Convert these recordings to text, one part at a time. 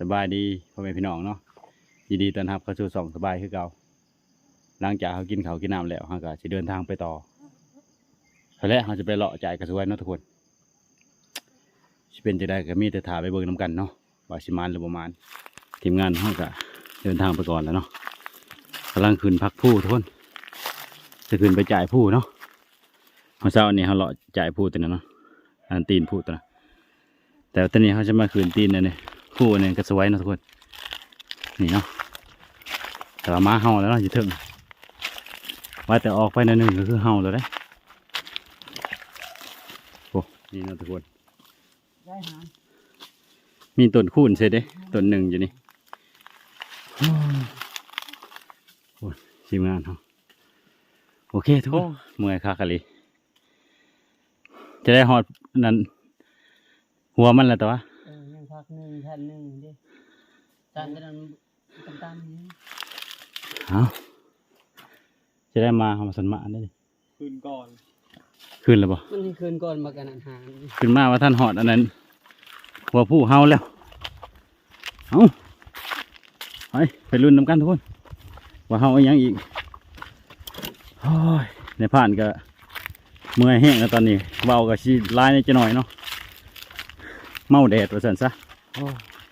สบายดีพ่อแม่พี่น้องเนาะยินดีต้อนรับเข้าสู่สองสบายคือเก่าหลังจากเขากินเขาวกินน้ำแล้วเขาก็จะเดินทางไปต่อตอนแรกเขาจะไปเลาะจ่ายกระสวยเนาะทุกคนจะเป็นจะได้ก็มีแต่ถ่ายไปเบิ่งน้ำกันเนาะว่าสิมานหรือประมาณทีมงานเขาก็เดินทางไปก่อนแล้วเนาะกำลังขึ้นพักผู้ทุกคนจะขึ้นไปจ่ายผู้เนาะเมื่อเช้านี้เขาเลาะจ่ายผู้ตัวนั้นเนาะอันตีนผู้ตัวนั้นแต่ตอนนี้เขาจะมาคืนตีนอันนี้ ผู้อันนี้ก็สวยนะทุกคน นี่เนาะแต่ว่ามาเฮาแล้วเนาะอยู่ถึงว่าแต่ออกไปหนอยหนึ่งก็คือเฮาแล้วได้โอ้นี่เนาะทุกคนมีต้นคูนเสร็จเด้ต้นหนึ่งอยู่นี่โอ้ยทีมงานเขาโอเคทุกคนเมื่อยคากะลีจะได้หอดนั้นหัวมันแล้วแต่ว่า พักหนึ่งแผ่นหนึ่งดิจานจะนั้นตามๆนี้เอาจะได้มาเอามาสันมาได้ดิคืนก่อน ขึ้นแล้วบ่มันให้คืนก่อนมากันอาหารขึ้นมาว่าท่านหอดอันนั้นหัวผู้เฮาแล้วเอาไปไปรุ่นน้ำกันทุกคน ว่าเฮาเอาหยังอีกโอ้ยในผ่านก็เมื่อยแห้งแล้วตอนนี้เบาก็ชีลายในจะหน่อยเนาะเมาแดดว่าสันซะโอ้ย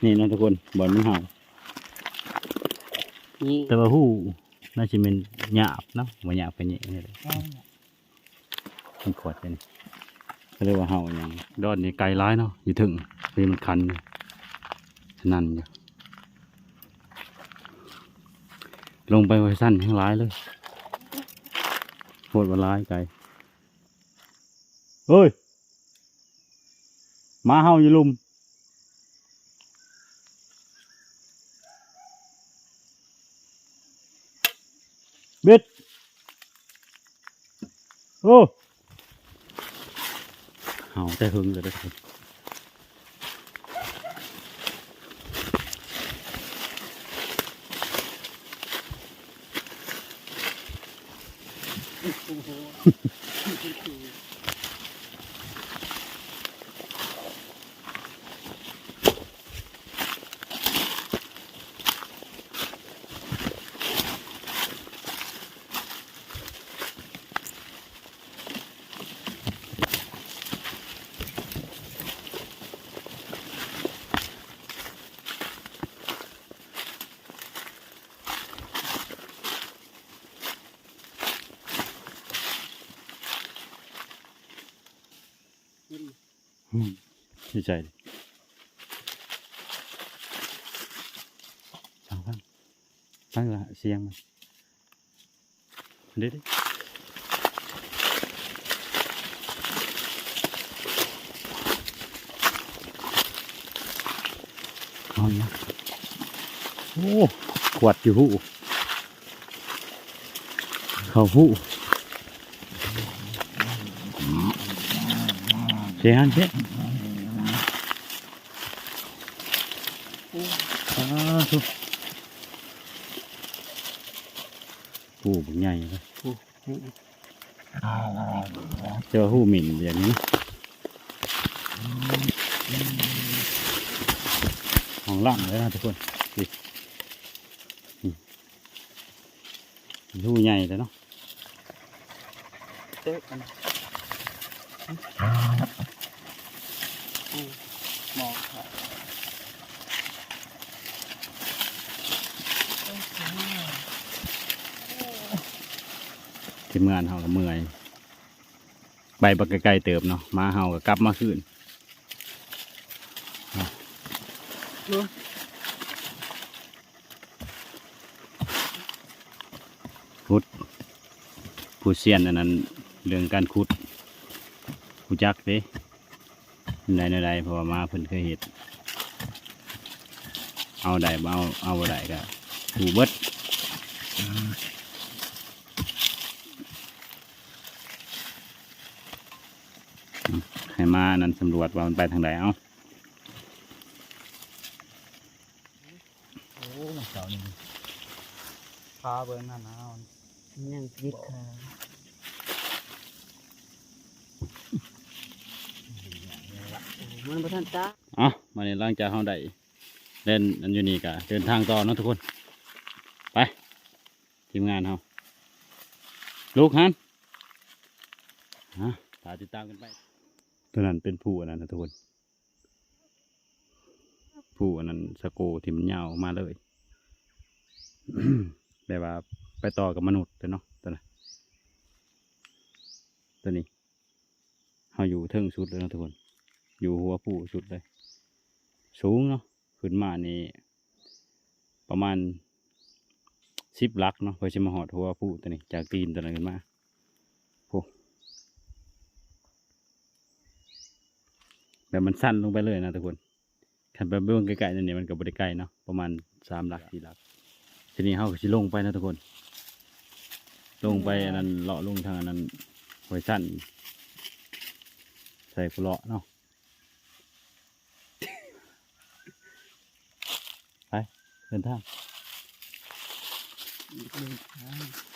นี่เนาะทุกคนบอลมันเห่านี่แต่ว่าหู้น่าจะเป็นหยาบเนาะว่าหยาบเป็นอย่างนี้เลยมันขวดเลยนี่ก็เรียกว่าเห่าอย่างดอนนี่ไกลร้ายเนาะอยู่ถึงนี่มันคันอยู่ฉะนั่นอยู่ลงไปไว้สั้นทั้งร้ายเลยโคตรว่าร้ายไกลเฮ้ยหมาเห่าอยู่ลุม บิดโอ้เห่าแต่หึงเลยนะครับอืม ดีใจดิฟังฟังฟังละเสียงมันเด็ดเอาเนี่ยโอ้ขวดอยู่หูเข้าหูเสียงเสียงอ้าวทุกปูบักใหญ่เลยเจอหูหมิ่นอย่างนี้ ของล่างเลยนะทุกคนหูใหญ่เลยเนาะเต๊ะกันมองค่ะ ทีมงานเฮาก็เมื่อยไปบักไกลๆเติบเนาะมาเฮาก็กลับมาคืนคุดผู้เซียนอันนั้นเรื่องการคุดผู้จักเด้ใดในใดเพราะว่ามาเพิ่นเคยเห็ดเอาได้เอาเอาบ่ได้ก็ถูเบิด ให้ มานั่นสำรวจว่ามันไปทางใดเอาโอ้เสานี่พาเบิ้งหน้าหนาวยังวิดค่ะมันประทันตาเอ๋อมาในร่างจากเฮาได้เล่นอันอยู่นี่กะเดินทางต่อเนาะทุกคน ไปทีมงานเราลูกฮันฮะตาติดตามกันไป ตัวนั้นเป็นผู้อันนั้นนะทุกคนผู้อันนั้นสโกที่มันยาวมาเลยแบบว่าไปต่อกับมนุษย์เลยเนาะตัวนั้นตัวนี้เราอยู่เทิงสุดเลยนะทุกคน อยู่หัวผู้สุดเลย สูงเนาะขึ้นมานี่ประมาณสิบลักเนาะเพื่อจะมาหอดหัวผู้ตัวนี้ จากตีนตัวนั้นขึ้นมาโอ้ แบบมันสั้นลงไปเลยนะทุกคนขันไปเบื้องใกล้ๆนั่นนี่มันก็บริใกล้เนาะประมาณสามลักสี่ลัก ทีนี้เขาก็จะลงไปนะทุกคน ลงไปอันนั้นเลาะลงทางอันนั้นไว้สั้น ใส่กุเลาะเนาะไปเดินทาง เดินทาง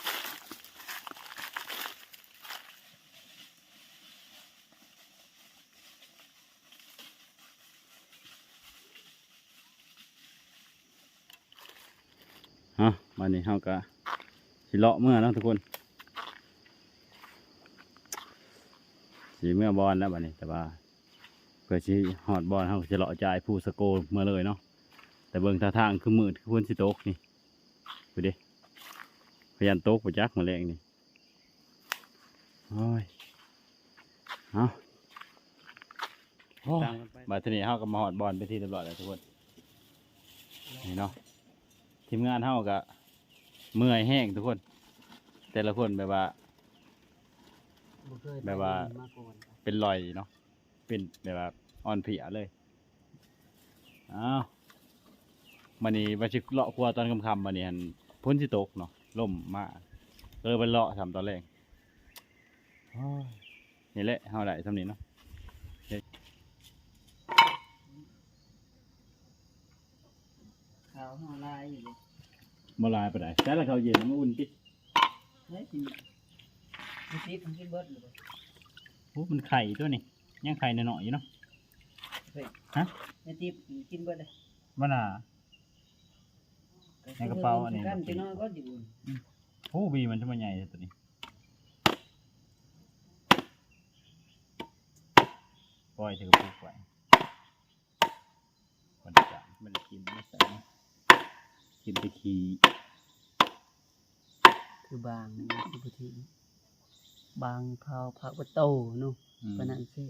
ฮะ วันนี้เขาก็สิเลาะเมื่อเนาะทุกคนสีเมื่อบอลแล้ววันนี้แต่ว่าเพื่อสิหอดบอลเขาก็จะเลาะจ่ายผู้สโกเมื่อเลยเนาะแต่เบิ่งท่าทางคือมืดคือพ้นสิโตกนี่ดูดิพยันโตกประจักมาแรงนี่โอ้ยเอาโอ้ยบัดทีนี้เขาก็มาหอดบอลไปนที่เรียบร้อยแล้วทุกคนนี่เนาะทีมงานเฮาก็ เมื่อยแห้งทุกคน แต่ละคนแบบว่าบ่เคยแบบว่าไปมาก่อนเป็นรอยเนาะ เป็นแบบว่าอ่อนเพลียเลย อ้าวมันนี่ว่าชิเลาะครัวตอนค่ำๆมันนี่หันพ้นสิตกเนาะล่มมากเออไปเลาะทำตอนแรกโอ้ยนี่แหละเฮาได้ทำนี้เนาะขาวห่อลายอยู่เลย มาลายไปไหนแต่ละเขาเย็นมาอุ่นติเฮ้ยกินกินซีมันกินเบิดเลยบ่โอ้มันไข่ตัวนี่ยังไข่หน่อยๆอยู่เนาะเฮ้ยฮะไอ้ติ๊บกินเบิดเลยมันอะ ในกระเป๋าอันนี้ กันจะน้อยก็อยู่โอ้บีมันจะมาใหญ่ตัวนี้ปล่อยถือกระปุกไว้คนจะมันกินไม่ใส่นะ กินไปขี้คือบางนี่คือพุทีบางเผาผักบะโตนู่นอืมปานนั้นสิ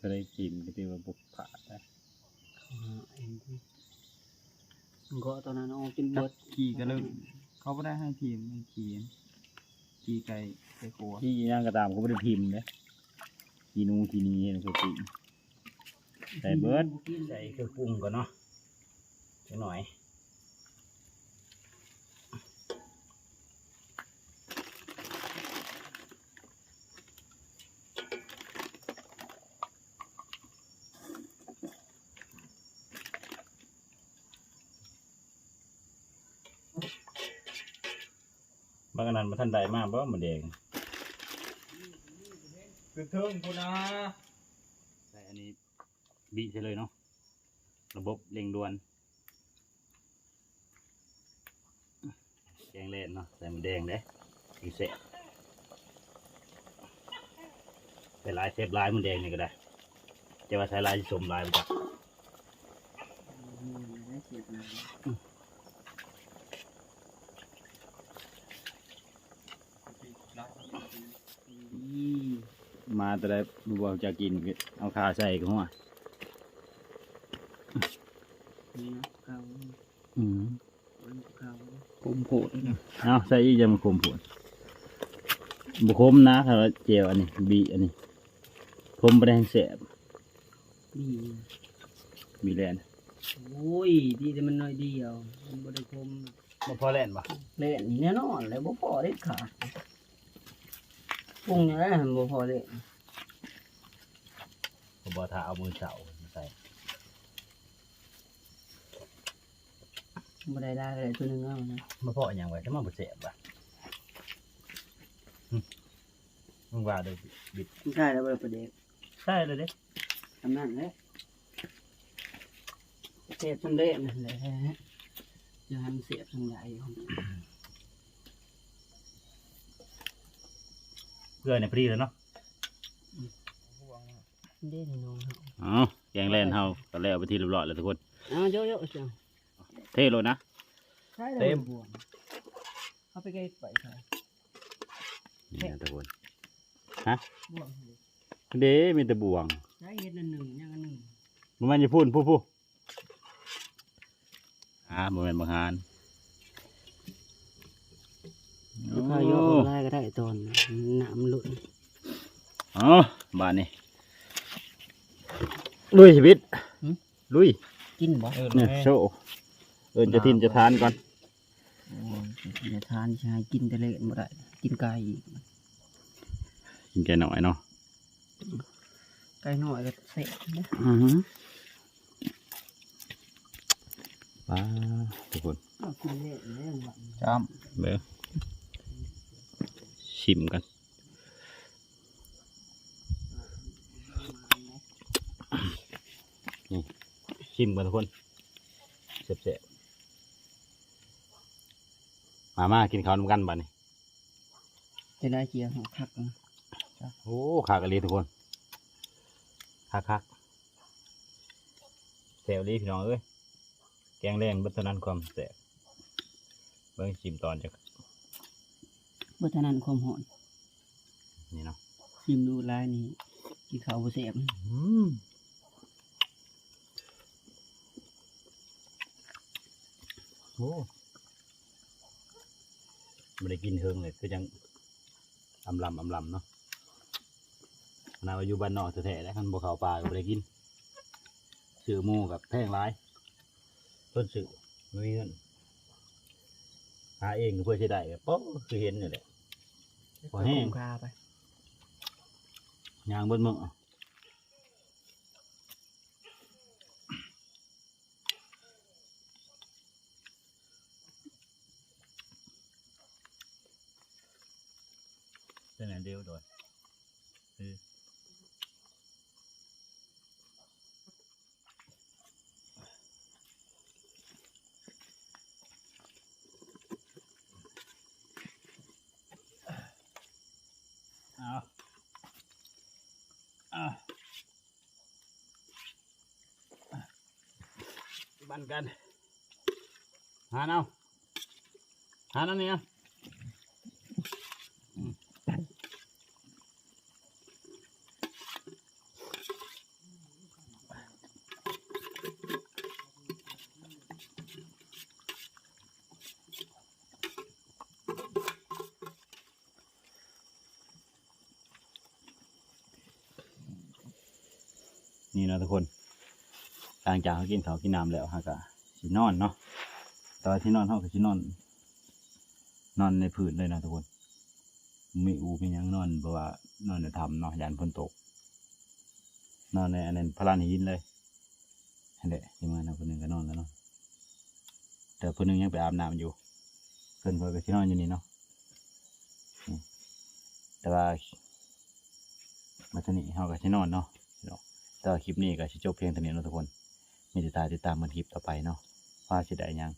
ก็ได้กินก็ตีว่าบุกผ่าได้เขาหาเองที่มันก็ตอนนั้นเอากินเบิดขี่ก็เลิกเขาไม่ได้ให้ทีมให้ขี่ขี่ไก่ไก่ครัวที่ย่างกระตามก็ไม่ได้พิมพ์เลยกีนูกีนีเห็นคือกินใส่เบิดใส่เครื่องปรุงก่อนเนาะ จักหน่อยบางอันนั้นมาท่านใดมากเพราะมันแดงคือเทิงคุณนะใส่อันนี้บีใช่เลยเนาะ ระบบเร่งด่วนแก งเล่นเนาะใส่หมันแดงเด้อีเสะใส่ลายเซฟลายหมันแดงนี่ก็ได้จะว่าใส่ลายสมลายมันจะได้เสียบน้ำอีมาแต่ได้ดูว่าจะกิน เอาขาใส่กันหัว นี่นะเก่า อืม มันเก่า ผมโผด เอาใส่อีกจะมาคมผวนบุคมนะครับเจียวอันนี้ บีอันนี้คมไปแดงแสบดีมีแลนโอ้ย ดีแต่มันน้อยเดียวมันบ่ได้คมบ่พอแลนปะเล่นนี่แน่นอนแล้วบ่พอเด็ดขาดปรุงอย่างไรมันบ่พอเล่นผมบอกถ้าเอามือเสามาใส่ บ่ได้ได้อะไรตัวหนึงเอานะมาเพาะอย่างไว้จะมาบ่แสบปะหึมึงว่าเด้อบิดไม่ใช่แล้วบ่ได้ประเด็กใช่เลยเด้ทำนั่นแหละเสียบจนเละนั่นแหละจะให้มันเสียบจนใหญ่เพื่อนในพอดีเลยเนาะเด่นน้องอ๋อแกงแล่นเฮาก็แล้วไปที่เรียบร้อยแล้วทุกคนเอาเยอะๆจัง เทเลยนะ ใช่เต็ม บวมเขาไปไกลไปใช่นี่นะทุกคนบวมเด้มีแต่บวงใช้เฮ็ดอันหนึ่งอย่างอันหนึ่งมันมันจะพูดพูดพูดอ่ามันเป็นบางฮานถ้าเยอะได้ก็ได้ตอนหนามหลุดอ๋อบ้านนี้ลุยชีวิตหึลุยกินบ่เออเนี่ยแม่โชว์ เอินจะทินจะทานก่อนโอ้ยจะทานใช่กินแต่เละบ่ได้กินไก่อีกกินแกหน่อยเนาะไก่น้อยก็เสร็จนะอือฮึป้าทุกคนเอากินเละแล้วหวานจ้เบ้อชิมกันนี่ชิมกันทุกคนเสร็จๆ มามากินข้าวนำกันบ้านี้จะได้เจียวหัวคักนะโอ้ขากะลีทุกคนคักคักแซวลีพี่น้องเอ้ยแกงแรงบัตรนั้นความแสบเบิ่งชิมตอนจากเมื่อเท่านั้นความหอนนี่เนาะชิมดูลายนี่กินข้าวบ่เสียบอืมโอ้ ไม่ได้กินเฮิงเลยคือยังอำลำอำลำเนาะขนาดว่าอยู่บ้านนอกแท้ๆแล้วคันบ่เข้าป่าก็ไม่ได้กินซื้อหมูกับแพงร้ายต้นซื้อไม่มีเงินหาเองก็เพื่อจะได้ก็ป๊อคือเห็นนี่แหละพอแห้งคุ้มค่าไปยางเบนมือเป็นไหนเดียวโดยเออ เอาเอาบันกันหาเอาหาเอาเนี่นะทุกคนหลังจากเขากินเขาวกินน้ำแล้วฮะก็สินอนเนาะตอนที่นอนเขาก็สินอน นอนในพื้นเลยนะทุกคนไม่อูไม่ยังนอนเพราะว่านอนในถ้ำเนาะยานฝนตก นอนในอันนั้นพระลานหินเลยนั่นแหละที่มานะคนหนึ่งก็นอนแล้วเนาะแต่คนหนึ่งยังไปอาบน้ำอยู่เพิ่นเพิ่นก็สินอนอยู่นี่เนาะแต่ว่ามาทนี้เขาก็สินอนเนาะ เนาะแต่ว่าคลิปนี้ก็ชิจบเพียงเท่านี้นะทุกคน มีติดตามติดตามมันคลิปต่อไปเนาะว่าสิได้ยัง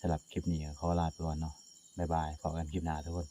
สำหรับคลิปนี้ก็ขอลาไปก่อนเนาะบ๊ายบายพบกันคลิปหน้าทุกคน